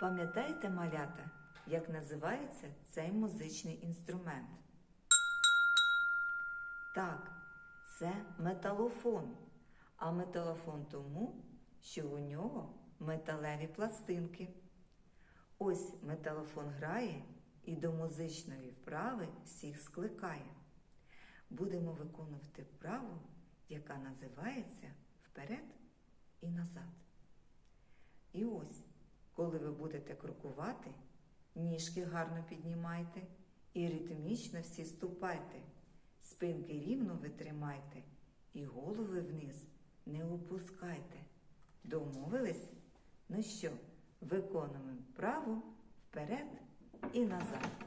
Пам'ятаєте, малята, як називається цей музичний інструмент? Так, це металофон. А металофон тому, що у нього металеві пластинки. Ось металофон грає і до музичної вправи всіх скликає. Будемо виконувати вправу, яка називається вперед і назад. І ось, коли ви будете крокувати, ніжки гарно піднімайте і ритмічно всі ступайте. Спинки рівно витримайте і голови вниз не опускайте. Домовились? Ну що, виконуємо право вперед і назад.